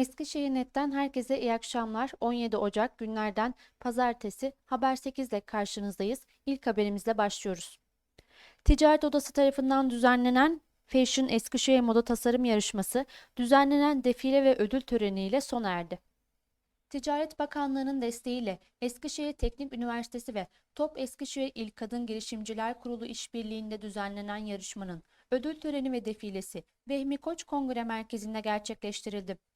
Eskişehir Net'ten herkese iyi akşamlar. 17 Ocak günlerden pazartesi Haber 8 ile karşınızdayız. İlk haberimizle başlıyoruz. Ticaret Odası tarafından düzenlenen Fashion Eskişehir Moda Tasarım Yarışması düzenlenen defile ve ödül töreniyle sona erdi. Ticaret Bakanlığı'nın desteğiyle Eskişehir Teknik Üniversitesi ve Top Eskişehir İl Kadın Girişimciler Kurulu işbirliğinde düzenlenen yarışmanın ödül töreni ve defilesi Vehmi Koç Kongre Merkezi'nde gerçekleştirildi.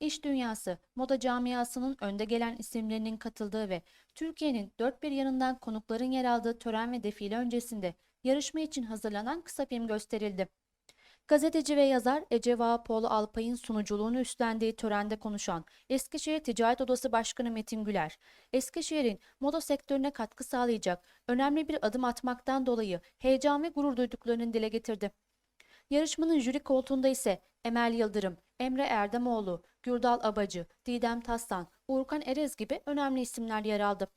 İş dünyası, moda camiasının önde gelen isimlerinin katıldığı ve Türkiye'nin dört bir yanından konukların yer aldığı tören ve defile öncesinde yarışma için hazırlanan kısa film gösterildi. Gazeteci ve yazar Ece Vahapoğlu Alpay'ın sunuculuğunu üstlendiği törende konuşan Eskişehir Ticaret Odası Başkanı Metin Güler, Eskişehir'in moda sektörüne katkı sağlayacak önemli bir adım atmaktan dolayı heyecan ve gurur duyduklarını dile getirdi. Yarışmanın jüri koltuğunda ise Emel Yıldırım, Emre Erdemoğlu, Gürdal Abacı, Didem Taslan, Uğurkan Erez gibi önemli isimler yer aldı.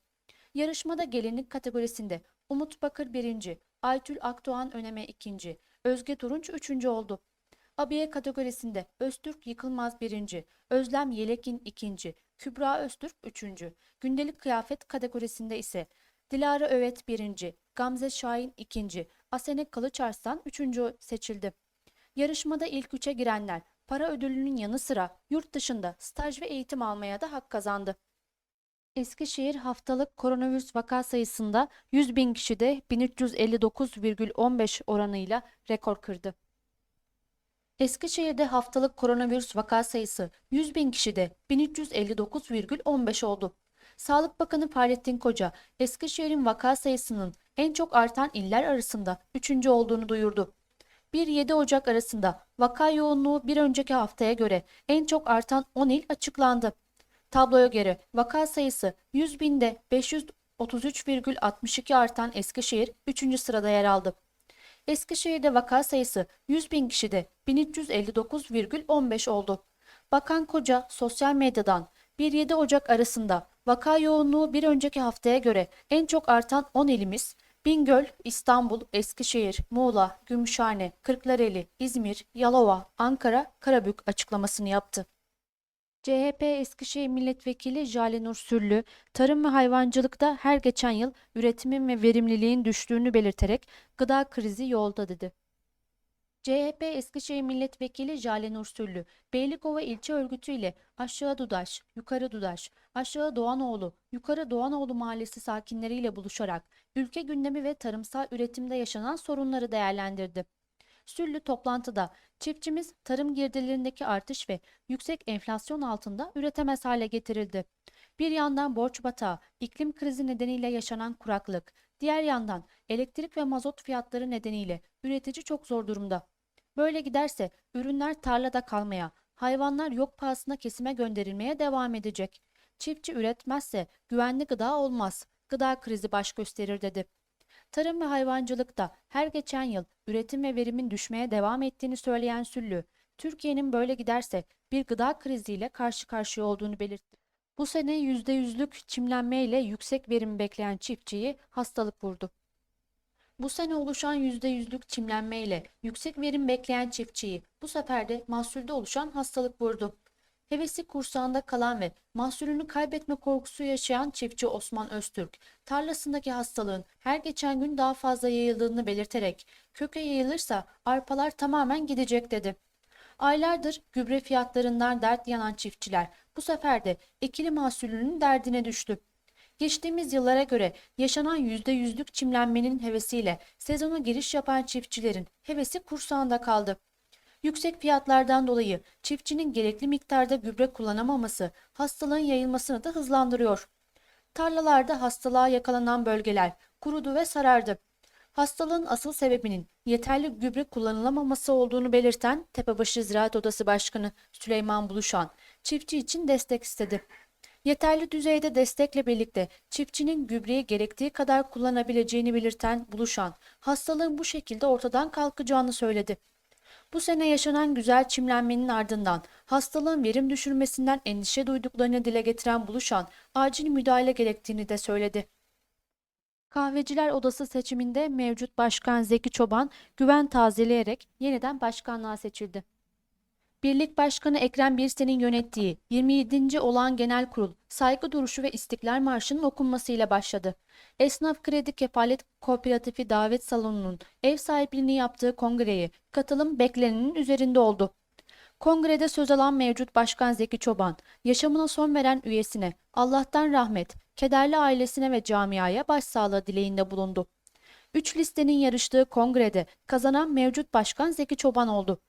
Yarışmada gelinlik kategorisinde Umut Bakır birinci, Aytül Akdoğan Öneme ikinci, Özge Turunç üçüncü oldu. Abiye kategorisinde Öztürk Yıkılmaz birinci, Özlem Yelekin ikinci, Kübra Öztürk üçüncü. Gündelik kıyafet kategorisinde ise Dilara Övet birinci, Gamze Şahin ikinci, Asene Kılıçarslan üçüncü seçildi. Yarışmada ilk üçe girenler para ödülünün yanı sıra yurt dışında staj ve eğitim almaya da hak kazandı. Eskişehir haftalık koronavirüs vaka sayısında 100 bin kişide 1359,15 oranıyla rekor kırdı. Eskişehir'de haftalık koronavirüs vaka sayısı 100 bin kişide 1359,15 oldu. Sağlık Bakanı Fahrettin Koca, Eskişehir'in vaka sayısının en çok artan iller arasında 3. olduğunu duyurdu. 1-7 Ocak arasında vaka yoğunluğu bir önceki haftaya göre en çok artan 10 il açıklandı. Tabloya göre vaka sayısı 100 binde 533,62 artan Eskişehir 3. sırada yer aldı. Eskişehir'de vaka sayısı 100 bin kişide 1359,15 oldu. Bakan Koca sosyal medyadan 1-7 Ocak arasında vaka yoğunluğu bir önceki haftaya göre en çok artan 10 ilimiz Bingöl, İstanbul, Eskişehir, Muğla, Gümüşhane, Kırklareli, İzmir, Yalova, Ankara, Karabük açıklamasını yaptı. CHP Eskişehir Milletvekili Jale Nur Sürlü, tarım ve hayvancılıkta her geçen yıl üretimin ve verimliliğin düştüğünü belirterek gıda krizi yolda dedi. CHP Eskişehir Milletvekili Jale Nur Sürlü, Beylikova İlçe Örgütü ile Aşağı Dudaş, Yukarı Dudaş, Aşağı Doğanoğlu, Yukarı Doğanoğlu Mahallesi sakinleriyle buluşarak ülke gündemi ve tarımsal üretimde yaşanan sorunları değerlendirdi. Sürlü toplantıda çiftçimiz tarım girdilerindeki artış ve yüksek enflasyon altında üretemez hale getirildi. Bir yandan borç batağı, iklim krizi nedeniyle yaşanan kuraklık, diğer yandan elektrik ve mazot fiyatları nedeniyle üretici çok zor durumda. Böyle giderse ürünler tarlada kalmaya, hayvanlar yok pahasına kesime gönderilmeye devam edecek. Çiftçi üretmezse güvenli gıda olmaz, gıda krizi baş gösterir dedi. Tarım ve hayvancılıkta her geçen yıl üretim ve verimin düşmeye devam ettiğini söyleyen Süllü, Türkiye'nin böyle giderse bir gıda kriziyle karşı karşıya olduğunu belirtti. Bu sene %100'lük çimlenmeyle yüksek verim bekleyen çiftçiyi hastalık vurdu. Bu sene oluşan %100'lük çimlenmeyle yüksek verim bekleyen çiftçiyi bu sefer de mahsulde oluşan hastalık vurdu. Hevesi kursağında kalan ve mahsulünü kaybetme korkusu yaşayan çiftçi Osman Öztürk, tarlasındaki hastalığın her geçen gün daha fazla yayıldığını belirterek köke yayılırsa arpalar tamamen gidecek dedi. Aylardır gübre fiyatlarından dert yanan çiftçiler bu sefer de ekili mahsulünün derdine düştü. Geçtiğimiz yıllara göre yaşanan %100'lük çimlenmenin hevesiyle sezona giriş yapan çiftçilerin hevesi kursağında kaldı. Yüksek fiyatlardan dolayı çiftçinin gerekli miktarda gübre kullanamaması hastalığın yayılmasını da hızlandırıyor. Tarlalarda hastalığa yakalanan bölgeler kurudu ve sarardı. Hastalığın asıl sebebinin yeterli gübre kullanılamaması olduğunu belirten Tepebaşı Ziraat Odası Başkanı Süleyman Buluşan, çiftçi için destek istedi. Yeterli düzeyde destekle birlikte çiftçinin gübreyi gerektiği kadar kullanabileceğini belirten Buluşan, hastalığın bu şekilde ortadan kalkacağını söyledi. Bu sene yaşanan güzel çimlenmenin ardından hastalığın verim düşürmesinden endişe duyduklarını dile getiren Buluşan, acil müdahale gerektiğini de söyledi. Kahveciler Odası seçiminde mevcut başkan Zeki Çoban güven tazeleyerek yeniden başkanlığa seçildi. Birlik Başkanı Ekrem Birsen'in yönettiği 27. Olağan Genel Kurul saygı duruşu ve İstiklal Marşı'nın okunmasıyla başladı. Esnaf Kredi Kefalet Kooperatifi Davet Salonu'nun ev sahipliğini yaptığı kongreye katılım beklenenin üzerinde oldu. Kongrede söz alan mevcut Başkan Zeki Çoban, yaşamına son veren üyesine Allah'tan rahmet, kederli ailesine ve camiaya başsağlığı dileğinde bulundu. Üç listenin yarıştığı kongrede kazanan mevcut başkan Zeki Çoban oldu.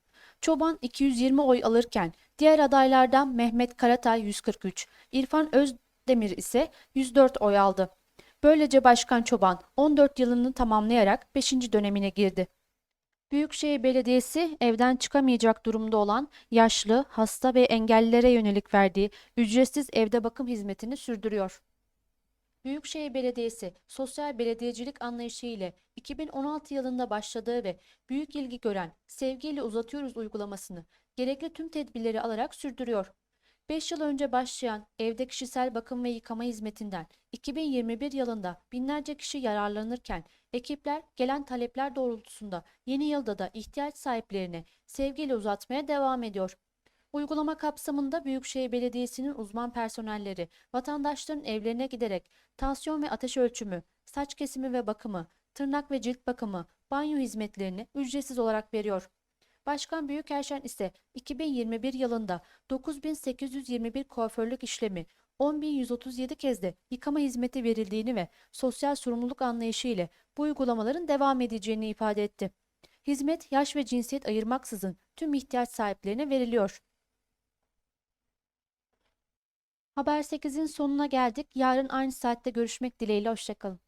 Çoban 220 oy alırken diğer adaylardan Mehmet Karatay 143, İrfan Özdemir ise 104 oy aldı. Böylece Başkan Çoban 14 yılını tamamlayarak 5. dönemine girdi. Büyükşehir Belediyesi evden çıkamayacak durumda olan yaşlı, hasta ve engellilere yönelik verdiği ücretsiz evde bakım hizmetini sürdürüyor. Büyükşehir Belediyesi sosyal belediyecilik anlayışı ile 2016 yılında başladığı ve büyük ilgi gören Sevgiyle Uzatıyoruz uygulamasını gerekli tüm tedbirleri alarak sürdürüyor. 5 yıl önce başlayan evde kişisel bakım ve yıkama hizmetinden 2021 yılında binlerce kişi yararlanırken ekipler gelen talepler doğrultusunda yeni yılda da ihtiyaç sahiplerine sevgiyle uzatmaya devam ediyor. Uygulama kapsamında Büyükşehir Belediyesi'nin uzman personelleri vatandaşların evlerine giderek tansiyon ve ateş ölçümü, saç kesimi ve bakımı, tırnak ve cilt bakımı, banyo hizmetlerini ücretsiz olarak veriyor. Başkan Büyükerşen ise 2021 yılında 9821 kuaförlük işlemi, 10.137 kez de yıkama hizmeti verildiğini ve sosyal sorumluluk anlayışı ile bu uygulamaların devam edeceğini ifade etti. Hizmet yaş ve cinsiyet ayırmaksızın tüm ihtiyaç sahiplerine veriliyor. Haber 8'in sonuna geldik. Yarın aynı saatte görüşmek dileğiyle. Hoşçakalın.